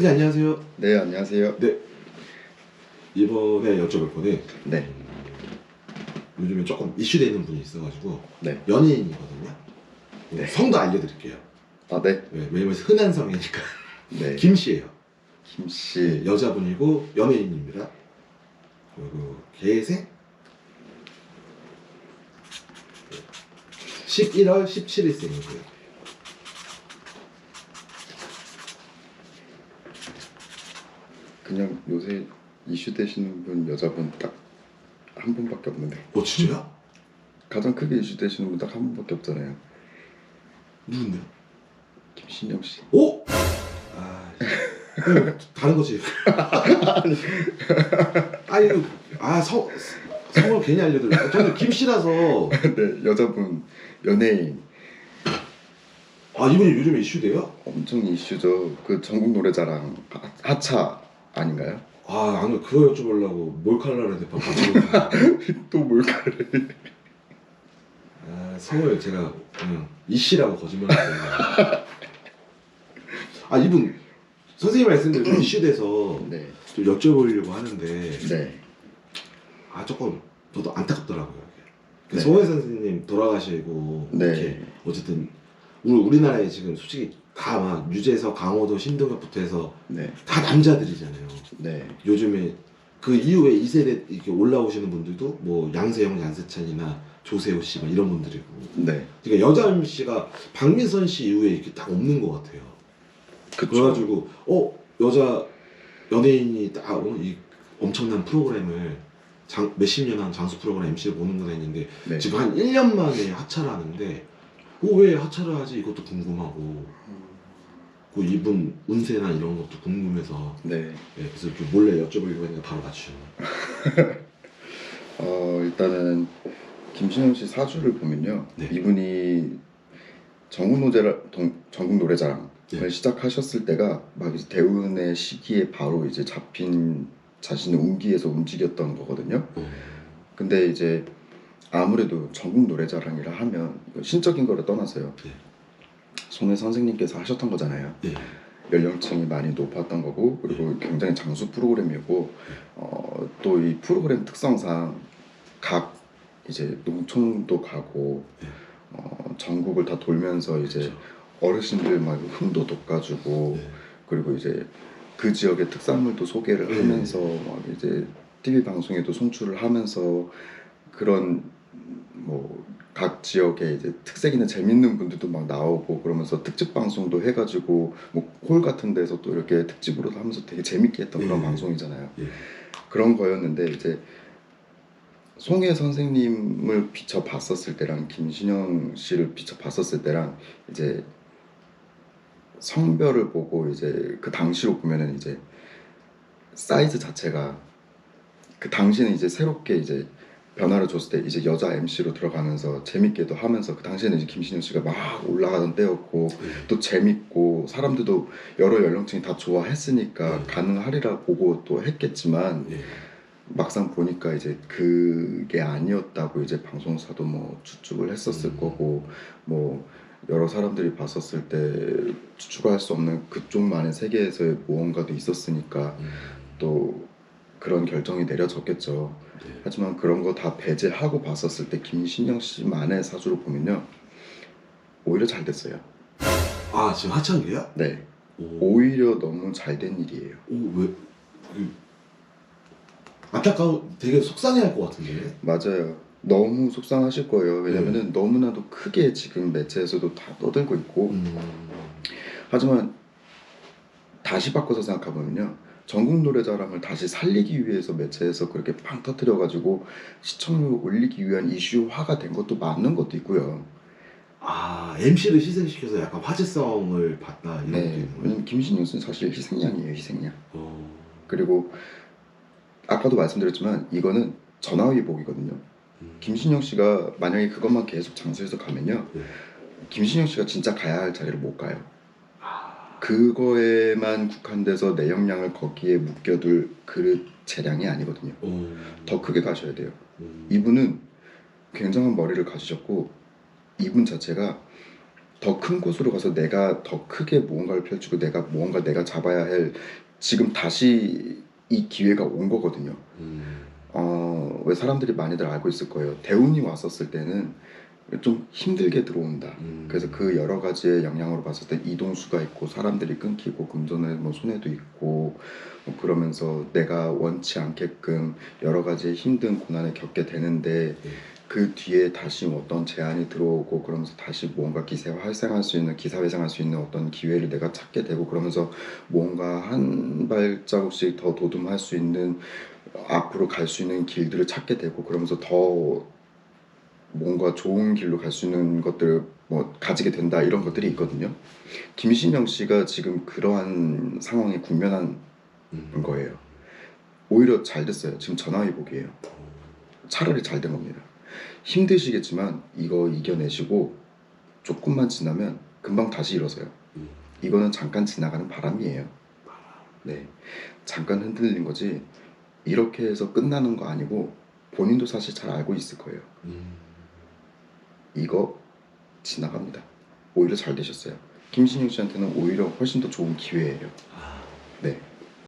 선생님 안녕하세요. 네, 안녕하세요. 네. 이번에 여쭤볼 거는 네, 요즘에 조금 이슈되는 분이 있어가지고 네. 연예인이거든요. 네. 성도 알려드릴게요. 아, 네. 네, 왜냐면 흔한 성이니까. 네. 김 씨예요. 김 씨. 여자분이고 연예인입니다. 그리고 계생 11월 17일생이고요. 그냥 요새 이슈 되시는 분 여자분 딱 한 분밖에 없는데 어 진짜요? 가장 크게 이슈 되시는 분 딱 한 분밖에 없잖아요. 누군데요? 김신영 씨. 오! 아, 이거 다른 거지. 아니, 이거- 아, 성, 성을 괜히 알려드려. 저는 김 씨라서, 네, 여자분 연예인 아, 이분이 요즘에 이슈돼요? 엄청 이슈죠. 그 전국 노래자랑 하- 하차 아닌가요? 아, 아니, 그거 여쭤보려고 몰칼라를 가지고. 또 뭘까를. 아, 성을 제가 그냥 이 씨라고 거짓말 했어요. 아, 이분, 선생님 말씀대로 좀 이슈돼서 네, 좀 여쭤보려고 하는데, 네, 아, 조금 저도 안타깝더라고요. 이게. 네. 송혜 선생님 돌아가시고, 이렇게 네, 어쨌든 우리 우리나라에 지금 솔직히 다 막 유재석, 강호도, 신동엽부터 해서 네, 다 남자들이잖아요. 네, 요즘에 그 이후에 이 세대 이렇게 올라오시는 분들도 뭐 양세형, 양세찬이나 조세호 씨 막 이런 분들이고. 네. 그러니까 여자 MC가 박민선 씨 이후에 이렇게 딱 없는 것 같아요. 그쵸. 그래가지고 어 여자 연예인이 딱 어, 이 엄청난 프로그램을 장, 몇십 년 한 장수 프로그램 MC를 보는구나 했는데 네. 지금 한 1년 만에 하차를 하는데 어, 왜 하차를 하지 이것도 궁금하고 그 이분 운세나 이런 것도 궁금해서 네. 예, 그래서 이렇게 몰래 여쭤보려고 했는데 바로 맞추셨네 어 일단은 김신영 씨 사주를 보면요 네. 이분이 전국 노래라 동, 전국 노래자랑을 네. 시작하셨을 때가 막 이제 대운의 시기에 바로 이제 잡힌 자신의 운기에서 움직였던 거거든요. 어, 근데 이제 아무래도 전국 노래자랑이라 하면 신적인 거를 떠나서요. 네. 송혜 선생님께서 하셨던 거잖아요. 네. 연령층이 많이 높았던 거고 그리고 굉장히 장수 프로그램이고 어, 또 이 프로그램 특성상 각 이제 농촌도 가고 네. 어, 전국을 다 돌면서 이제 그렇죠. 어르신들 막 흥도 돋가지고 네. 그리고 이제 그 지역의 특산물도 소개를 네. 하면서 막 이제 TV 방송에도 송출을 하면서 그런 뭐 각 지역에 이제 특색 있는 재밌는 분들도 막 나오고 그러면서 특집 방송도 해가지고 뭐 홀 같은 데서 또 이렇게 특집으로 하면서 되게 재밌게 했던 그런 네. 방송이잖아요. 예. 그런 거였는데 이제 송혜 선생님을 비춰 봤었을 때랑 김신영 씨를 비춰 봤었을 때랑 이제 성별을 보고 이제 그 당시로 보면은 이제 사이즈 자체가 그 당시는 이제 새롭게 이제 변화를 줬을 때 이제 여자 MC로 들어가면서 재밌게도 하면서 그 당시에는 이제 김신영 씨가 막 올라가던 때였고 예. 또 재밌고 사람들도 여러 연령층이 다 좋아했으니까 네. 가능하리라 보고 또 했겠지만 예. 막상 보니까 이제 그게 아니었다고 이제 방송사도 뭐 추측을 했었을 음. 거고 뭐 여러 사람들이 봤었을 때 추측할 수 없는 그쪽만의 세계에서의 무언가도 있었으니까 음, 또 그런 결정이 내려졌겠죠. 네. 하지만 그런 거 다 배제하고 봤었을 때 김신영 씨만의 사주를 보면요 오히려 잘 됐어요. 아 지금 하창기야? 네, 오, 오히려 너무 잘 된 일이에요. 오 왜? 그, 안타까워 되게 속상해할 것 같은데. 맞아요. 너무 속상하실 거예요. 왜냐면은 너무나도 크게 지금 매체에서도 다 떠들고 있고 음, 하지만 다시 바꿔서 생각해보면요. 전국 노래자랑을 다시 살리기 위해서 매체에서 그렇게 팡 터뜨려가지고 시청률 올리기 위한 이슈화가 된 것도 맞는 것도 있고요. 아 MC를 희생시켜서 약간 화제성을 받다 이런 네. 왜냐면 김신영 씨는 사실 희생양이에요, 희생양. 어, 그리고 아까도 말씀드렸지만 이거는 전화위복이거든요. 음, 김신영 씨가 만약에 그것만 계속 장수해서 가면요. 네. 김신영 씨가 진짜 가야 할 자리를 못 가요. 아, 그거에만 국한돼서 내 역량을 거기에 묶여둘 그릇 재량이 아니거든요. 어, 더 크게 가셔야 돼요. 음, 이분은 굉장한 머리를 가지셨고 이분 자체가 더 큰 곳으로 가서 내가 더 크게 무언가를 펼치고 내가 무언가 내가 잡아야 할 지금 다시 이 기회가 온 거거든요. 음. 어, 왜 사람들이 많이들 알고 있을 거예요. 대운이 왔었을 때는 좀 힘들게 들어온다. 음. 그래서 그 여러 가지의 영향으로 봤을 때 이동수가 있고 사람들이 끊기고 금전의 뭐 손해도 있고 뭐 그러면서 내가 원치 않게끔 여러 가지 힘든 고난을 겪게 되는데 네. 그 뒤에 다시 어떤 제안이 들어오고 그러면서 다시 뭔가 기세 활성할 수 있는 기사 회생할 수 있는 어떤 기회를 내가 찾게 되고 그러면서 뭔가 한 발자국씩 더 도둠할 수 있는 앞으로 갈 수 있는 길들을 찾게 되고 그러면서 더 뭔가 좋은 길로 갈 수 있는 것들을 뭐 가지게 된다 이런 것들이 있거든요. 김신영 씨가 지금 그러한 상황에 국면한 음. 거예요. 오히려 잘 됐어요. 지금 전화위복이에요. 차라리 잘 된 겁니다. 힘드시겠지만 이거 이겨내시고 조금만 지나면 금방 다시 일어서요. 음. 이거는 잠깐 지나가는 바람이에요. 네, 잠깐 흔들린 거지 이렇게 해서 끝나는 거 아니고 본인도 사실 잘 알고 있을 거예요. 음. 이거 지나갑니다. 오히려 잘 되셨어요. 김신영 씨한테는 오히려 훨씬 더 좋은 기회예요. 아.